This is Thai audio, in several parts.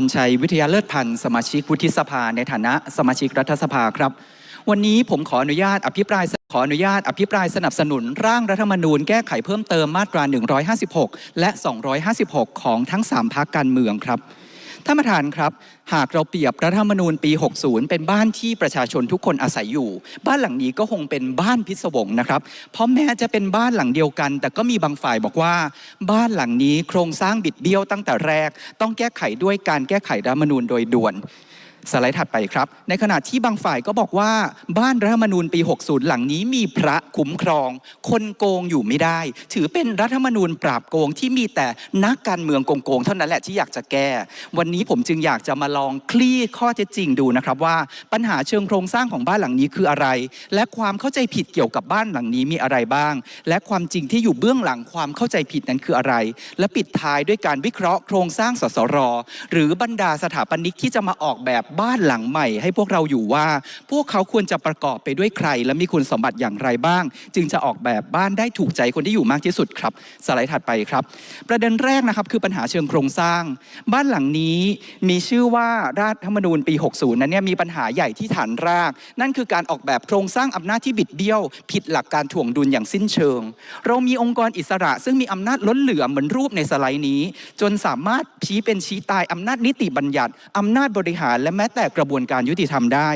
รชัยวิทยาเลิศพันธ์สมาชิกวุฒิสภาในฐานะสมาชิกรัฐสภาครับ วันนี้ผมขออนุญาตอภิปรายขออนุญาตอภิปรายสนับสนุนร่างรัฐธรรมนูญแก้ไขเพิ่มเติมมาตรา 156 และ 256 ของทั้ง 3พักการเมืองครับ ท่านประธานครับ หากเราเปรียบรัฐธรรมนูญปี 60 เป็นบ้านที่ประชาชนทุกคนอาศัยอยู่ บ้านหลังนี้ก็คงเป็นบ้านพิศวงนะครับ เพราะแม้จะเป็นบ้านหลังเดียวกัน แต่ก็มีบางฝ่ายบอกว่า บ้านหลังนี้โครงสร้างบิดเบี้ยวตั้งแต่แรก ต้องแก้ไขด้วยการแก้ไขรัฐธรรมนูญโดยด่วน สไลด์ถัดไปครับ ในขณะที่บางฝ่ายก็บอกว่าบ้านรัฐธรรมนูญปี 60 หลังนี้มีพระคุ้มครอง คนโกงอยู่ไม่ได้ ถือเป็นรัฐธรรมนูญปราบโกงที่มีแต่นักการเมืองโกงๆเท่านั้นแหละที่อยากจะแก้ วันนี้ผมจึงอยากจะมาลองคลี่ข้อเท็จจริงดูนะครับว่าปัญหาเชิงโครงสร้างของบ้านหลังนี้คืออะไร และความเข้าใจผิดเกี่ยวกับบ้านหลังนี้มีอะไรบ้าง และความจริงที่อยู่เบื้องหลังความเข้าใจผิดนั้นคืออะไร และปิดท้ายด้วยการวิเคราะห์โครงสร้างสสรหรือบรรดาสถาปนิกที่จะมาออกแบบบ้านหลังใหม่ ให้พวกเราอยู่ว่า พวกเขาควรจะประกอบไปด้วยใคร และมีคุณสมบัติอย่างไรบ้าง จึงจะออกแบบบ้านได้ถูกใจคนที่อยู่มากที่สุดครับสไลด์ถัดไปครับ ประเด็นแรกนะครับคือปัญหาเชิงโครงสร้าง บ้านหลังนี้มีชื่อว่ารัฐธรรมนูญปี 60 นั้นเนี่ยมีปัญหาใหญ่ที่ฐานราก นั่นคือการออกแบบโครงสร้างอำนาจที่บิดเบี้ยว ผิดหลักการถ่วงดุลอย่างสิ้นเชิง เรามีองค์กรอิสระ ซึ่งมีอำนาจล้นเหลือเหมือนรูปในสไลด์นี้ จนสามารถชี้เป็นชี้ตายอำนาจนิติบัญญัติอำนาจบริหารและม้แต่กระบวนการยุติธรรมได้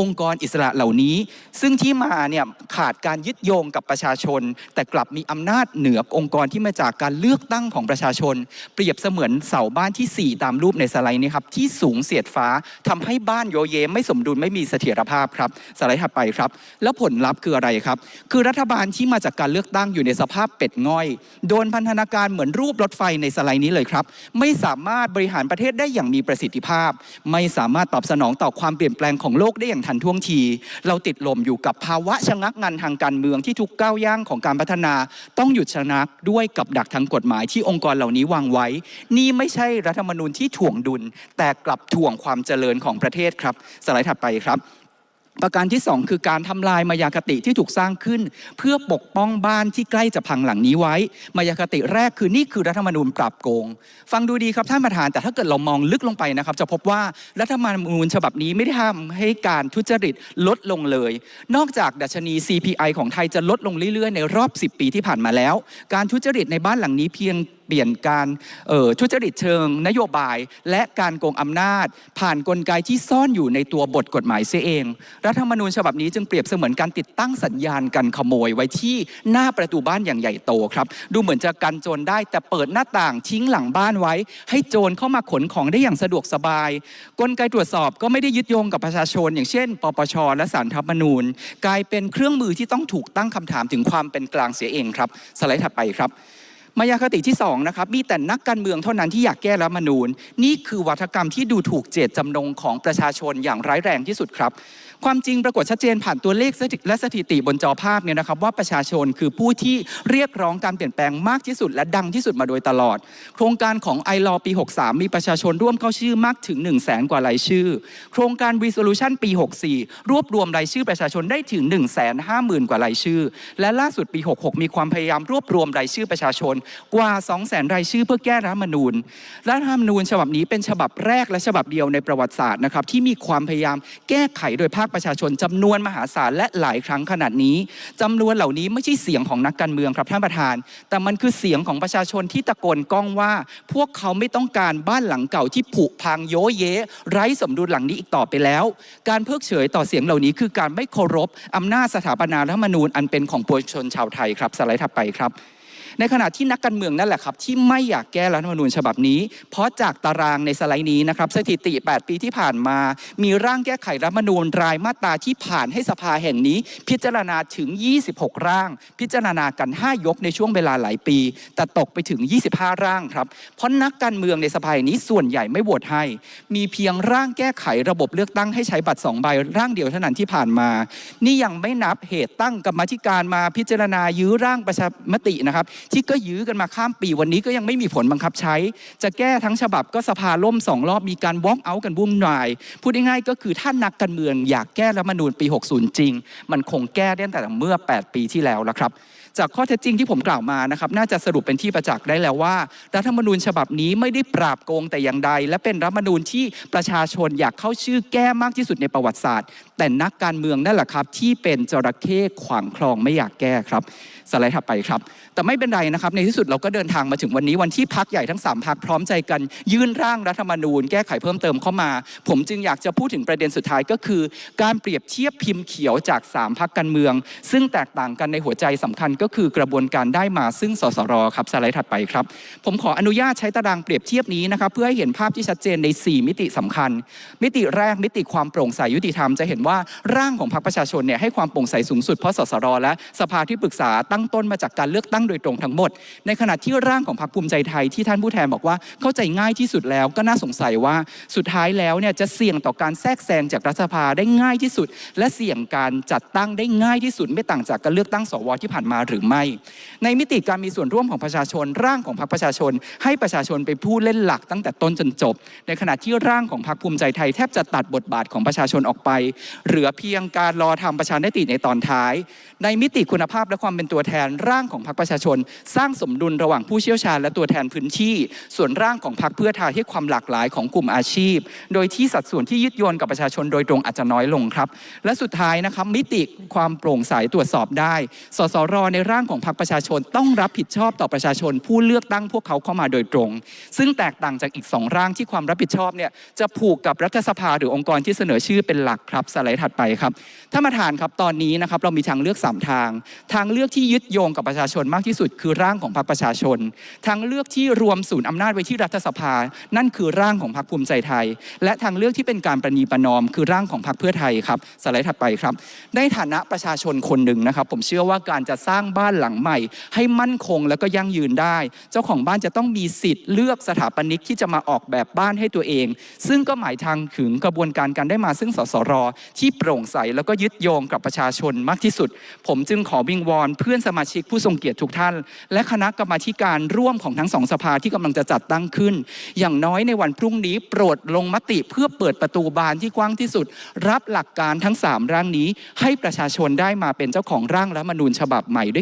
องค์กรอิสระเหล่านี้ ซึ่งที่มาเนี่ยขาดการยึดโยงกับประชาชน แต่กลับมีอำนาจเหนือองค์กรที่มาจากการเลือกตั้งของประชาชน เปรียบเสมือนเสาบ้านที่ 4 ตามรูปในสไลด์นี้ครับที่สูงเสียดฟ้าทำให้บ้านโยเยไม่สมดุลไม่มีเสถียรภาพครับสไลด์ถัดไปครับ แล้วผลลัพธ์คืออะไรครับ คือรัฐบาลที่มาจากการเลือกตั้งอยู่ในสภาพเป็ดง่อย โดนพันธนาการเหมือนรูปรถไฟในสไลด์นี้เลยครับ ไม่สามารถบริหารประเทศได้อย่างมีประสิทธิภาพ ไม่สามารถตอบสนองต่อความเปลี่ยนแปลงของโลกได้อย่างทันท่วงที เราติดลมอยู่กับภาวะชะงักงันทางการเมืองที่ทุกก้าวย่างของการพัฒนา ต้องหยุดชะงักด้วยกับดักทางกฎหมายที่องค์กรเหล่านี้วางไว้ นี่ไม่ใช่รัฐธรรมนูญที่ถ่วงดุล แต่กลับถ่วงความเจริญของประเทศครับสไลด์ถัดไปครับ ประการที่ 2 คือการทำลายมายาคติที่ถูกสร้างขึ้น เพื่อปกป้องบ้านที่ใกล้จะพังหลังนี้ไว้ มายาคติแรกคือนี่คือรัฐธรรมนูญปราบโกง ฟังดูดีครับท่านประธาน แต่ถ้าเกิดเรามองลึกลงไปนะครับ จะพบว่ารัฐธรรมนูญฉบับนี้ไม่ได้ทำให้การทุจริตลดลงเลย นอกจากดัชนี CPI ของไทยจะลดลงเรื่อยๆ ในรอบ 10 ปีที่ผ่านมาแล้ว การทุจริตในบ้านหลังนี้เพียงเปลี่ยนการออทุจริตเชิงนโยบาย และการโกงอำนาจ ผ่านนกลไกที่ซ่อนอยู่ในตัวบทกฎหมายเสียเอง รัฐธรรมนูญฉบับนี้จึงเปรียบเสมือนการติดตั้งสัญญาณกันขโมยไว้ที่หน้าประตูบ้านอย่างใหญ่โตครับ ดูเหมือนจะกันโจรได้แต่เปิดหน้าต่างทิ้งหลังบ้านไว้ ให้โจรเข้ามาขนของได้อย่างสะดวกสบาย กลไกตรวจสอบก็ไม่ได้ยึดโยงกับประชาชน อย่างเช่น ปปช และสารธรรมนูญ กลายเป็นเครื่องมือที่ต้องถูกตั้งคำถามถึงความเป็นกลางเสียเองครับ สไลด์ถัดไปครับ มายาคติที่2นะครับมีแต่นักการเมืองเท่านั้นที่อยากแก้รัฐมนูญ นี่คือวัฒกรรมที่ดูถูกเจตจำนงของประชาชนอย่างร้ายแรงที่สุดครับ ความจริงปรากฏชัดเจนผ่านตัวเลขและสถิติบนจอภาพเนี่ยนะครับว่าประชาชนคือผู้ที่เรียกร้องการเปลี่ยนแปลงมากที่สุด และดังที่สุดมาโดยตลอด โครงการของไอรอปี 63 มีประชาชนร่วมเข้าชื่อมากถึง 1 0 0 0 0แสนกว่ารายชื่อ โครงการ Resolution ปี 64 รวบรวมรายชื่อประชาชนได้ถึง 1 5 0 0 0 0 กว่ารายชื่อ และล่าสุดปี 66 มีความพยายามรวบรวมรายชื่อประชาชนกว่า 2 0 0 0 0 0 รายชื่อเพื่อแก้รัฐมนูญ รัฐธรรมนูญฉบับนี้เป็นฉบับแรกและฉบับเดียวในประวัติศาสตร์นะครับที่มีความพยายามแก้ไขโดยภาคประชาชนจำนวนมหาศาลและหลายครั้งขนาดนี้จำนวนเหล่านี้ไม่ใช่เสียงของนักการเมืองครับท่านประธาน แต่มันคือเสียงของประชาชนที่ตะโกนก้องว่า พวกเขาไม่ต้องการบ้านหลังเก่าที่ผุพังโยเย ไร้สมดุลหลังนี้อีกต่อไปแล้ว การเพิกเฉยต่อเสียงเหล่านี้คือการไม่เคารพอำนาจสถาปนารัฐธรรมนูญอันเป็นของปวงชนชาวไทยครับสไลด์ถัดไปครับ ในขณะที่นักการเมืองนั่นแหละครับ ที่ไม่อยากแก้รัฐธรรมนูญฉบับนี้ เพราะจากตารางในสไลด์นี้นะครับสถิติ 8 ปีที่ผ่านมา มีร่างแก้ไขรัฐธรรมนูญรายมาตราที่ผ่านให้สภาแห่งนี้ พิจารณาถึง 26 ร่าง พิจารณากัน 5 ยกในช่วงเวลาหลายปี แต่ตกไปถึง 25 ร่างครับเพราะนักการเมืองในสภาแห่งนี้ส่วนใหญ่ไม่โหวตให้ มีเพียงร่างแก้ไขระบบเลือกตั้งให้ใช้บัตรสองใบร่างเดียวเท่านั้นที่ผ่านมา นี่ยังไม่นับเหตุตั้งกรรมธิการมาพิจารณายื้อร่างประชามตินะครับที่ก็ยื้อกันมาข้ามปีวันนี้ก็ยังไม่มีผลบังคับใช้ จะแก้ทั้งฉบับก็สภาล่มสองรอบมีการวอล์กเอาท์กันวุ่นวายพูดง่ายๆก็คือถ้านักการเมืองอยากแก้รัฐมนูญปี 60 จริง มันคงแก้ได้ตั้งแต่เมื่อ 8 ปีที่แล้วแล้วครับ จากข้อเท็จจริงที่ผมกล่าวมานะครับน่าจะสรุปเป็นที่ประจักษ์ได้แล้วว่า รัฐธรรมนูญฉบับนี้ไม่ได้ปราบโกงแต่อย่างใด และเป็นรัฐธรรมนูญที่ประชาชนอยากเข้าชื่อแก้มากที่สุดในประวัติศาสตร์ แต่นักการเมืองนั่นแหละครับ ที่เป็นจระเข้ขวางคลองไม่อยากแก้ครับสไลด์ถัดไปครับ แต่ไม่เป็นไรนะครับ ในที่สุดเราก็เดินทางมาถึงวันนี้วันที่พักใหญ่ทั้ง 3พักพร้อมใจกัน ยื่นร่างรัฐธรรมนูญ แก้ไขเพิ่มเติมเข้ามา ผมจึงอยากจะพูดถึงประเด็นสุดท้ายก็คือ การเปรียบเทียบพิมพ์เขียวจาก 3พักการเมือง ซึ่งแตกต่างกันในหัวใจสำคัญก็คือกระบวนการได้มาซึ่งสสรครับสไลด์ถัดไปครับ ผมขออนุญาตใช้ตารางเปรียบเทียบนี้นะครับเพื่อให้เห็นภาพที่ชัดเจนใน 4 มิติสำคัญ มิติแรกมิติความโปร่งใสยุติธรรมจะเห็นว่าร่างของพรรคประชาชนเนี่ยให้ความโปร่งใสสูงสุดเพราะสสรและสภาที่ปรึกษาตั้งต้นมาจากการเลือกตั้งโดยตรงทั้งหมด ในขณะที่ร่างของพรรคภูมิใจไทยที่ท่านผู้แทนบอกว่าเข้าใจง่ายที่สุดแล้วก็น่าสงสัยว่าสุดท้ายแล้วเนี่ยจะเสี่ยงต่อการแทรกแซงจากรัฐสภาได้ง่ายที่สุด และเสี่ยงการจัดตั้งได้ง่ายที่สุดไม่ต่างจากการเลือกตั้งสวที่ผ่านมาหรือไม่ ในมิติการมีส่วนร่วมของประชาชน ร่างของพรรคประชาชน ให้ประชาชนไปนผู้เล่นหลักตั้งแต่ต้นจนจบ ในขณะที่ร่างของพรรคภูมิใจไทยแทบจะตัดบทบาทของประชาชนออกไป เหลือเพียงการรอทำประชามติในตอนท้าย ในมิติคุณภาพและความเป็นตัวแทนร่างของพรรคประชาชน สร้างสมดุลระหว่างผู้เชี่ยวชาญและตัวแทนพื้นที่ ส่วนร่างของพรรคเพื่อไทยให้ความหลากหลายของกลุ่มอาชีพ โดยที่สัดส่วนที่ยึดโยนกับประชาชนโดยตรงอาจจะน้อยลงครับ และสุดท้ายนะครับมิติความโปร่งใสตรวจสอบได้ สสรในร่างของพรรคประชาชนต้องรับผิดชอบต่อประชาชน ผู้เลือกตั้งพวกเขาเข้ามาโดยตรง ซึ่งแตกต่างจากอีกสองร่างที่ความรับผิดชอบเนี่ยจะผูกกับรัฐสภาหรือองค์กรที่เสนอชื่อเป็นหลักครับสไลด์ถัดไปครับท่านประธานครับตอนนี้นะครับเรามีทางเลือกสามทาง ทางเลือกที่ยึดโยงกับประชาชนมากที่สุด คือร่างของพรรคประชาชน ทางเลือกที่รวมศูนย์อำนาจไว้ที่รัฐสภา นั่นคือร่างของพรรคภูมิใจไทย และทางเลือกที่เป็นการประนีประนอม คือร่างของพรรคเพื่อไทยครับสไลด์ถัดไปครับในฐานะประชาชนคนหนึ่งนะครับผมเชื่อว่าการจะสร้างบ้านหลังใหม่ ให้มั่นคงแล้วก็ยั่งยืนได้ เจ้าของบ้านจะต้องมีสิทธิ์เลือกสถาปนิกที่จะมาออกแบบบ้านให้ตัวเอง ซึ่งก็หมายทางถึงกระบวนการการได้มาซึ่งสสรที่โปร่งใสแล้วก็ยึดโยงกับประชาชนมากที่สุด ผมจึงขอวิงวอนเพื่อนสมาชิกผู้ทรงเกียรติทุกท่าน และคณะกรรมาการร่วมของทั้งสองสภาที่กำลังจะจัดตั้งขึ้น อย่างน้อยในวันพรุ่งนี้โปรดลงมติเพื่อเปิดประตูบานที่กว้างที่สุด รับหลักการทั้ง 3 ร่างนี้ ให้ประชาชนได้มาเป็นเจ้าของร่างรัฐมนูญฉบับใหม่ด้วย